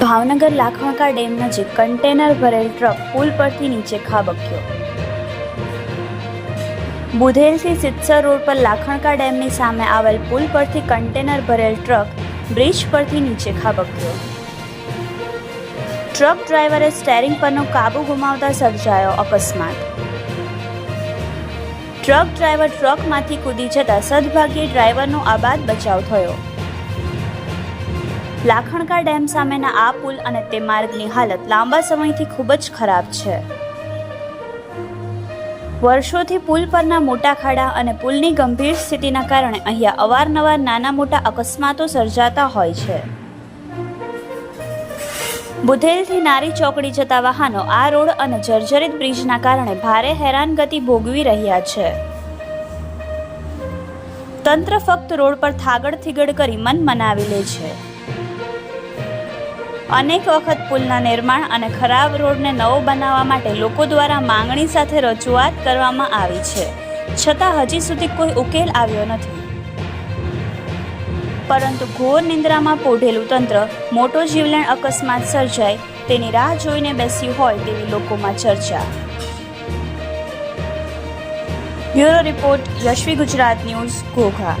Bhavnagar Lakhanka dam નજીક container ભરેલ truck પુલ પરથી નીચે ખાબક્યો. બુધેલથી સિત્સર રોડ પર લાખણકા ડેમની સામે આવેલ પુલ પરથી કન્ટેનર ભરેલ ટ્રક બ્રિજ પરથી નીચે ખાબક્યો. ટ્રક ડ્રાઈવરે સ્ટેરિંગ પરનો કાબુ ગુમાવતા સર્જાયો અકસ્માત. ટ્રક ડ્રાઈવર ટ્રકમાંથી કૂદી જતા સદભાગ્યે ડ્રાઈવરનો આબાદ બચાવ થયો. લાખણકા ડેમ સામેના આ પુલ અને તે માર્ગની હાલત લાંબા સમયથી ખૂબ જ ખરાબ છે. વર્ષોથી પુલ પરના મોટા ખાડા અને પુલની ગંભીર સ્થિતિના કારણે અહીંયા અવારનવાર નાના મોટા અકસ્માતો સર્જાતા હોય છે. બુધેલથી નારી ચોકડી જતા વાહનો આ રોડ અને જર્જરિત બ્રિજના કારણે ભારે હેરાનગતિ ભોગવી રહ્યા છે. તંત્ર ફક્ત રોડ પર થાગડ થીગડ કરી મન મનાવી લે છે. અનેક વખત પુલના નિર્માણ અને ખરાબ રોડને નવો બનાવવા માટે લોકો દ્વારા માંગણી સાથે રજૂઆત કરવામાં આવી છે. છતાં હજી સુધી કોઈ ઉકેલ આવ્યો નથી. પરંતુ ઘોર નિંદ્રામાં પોઢેલું તંત્ર મોટો જીવલેણ અકસ્માત સર્જાય, તેની રાહ જોઈને બેસ્યું હોય તેવી લોકોમાં ચર્ચા. Bureau report, Yashvi Gujarat news, Ghogha.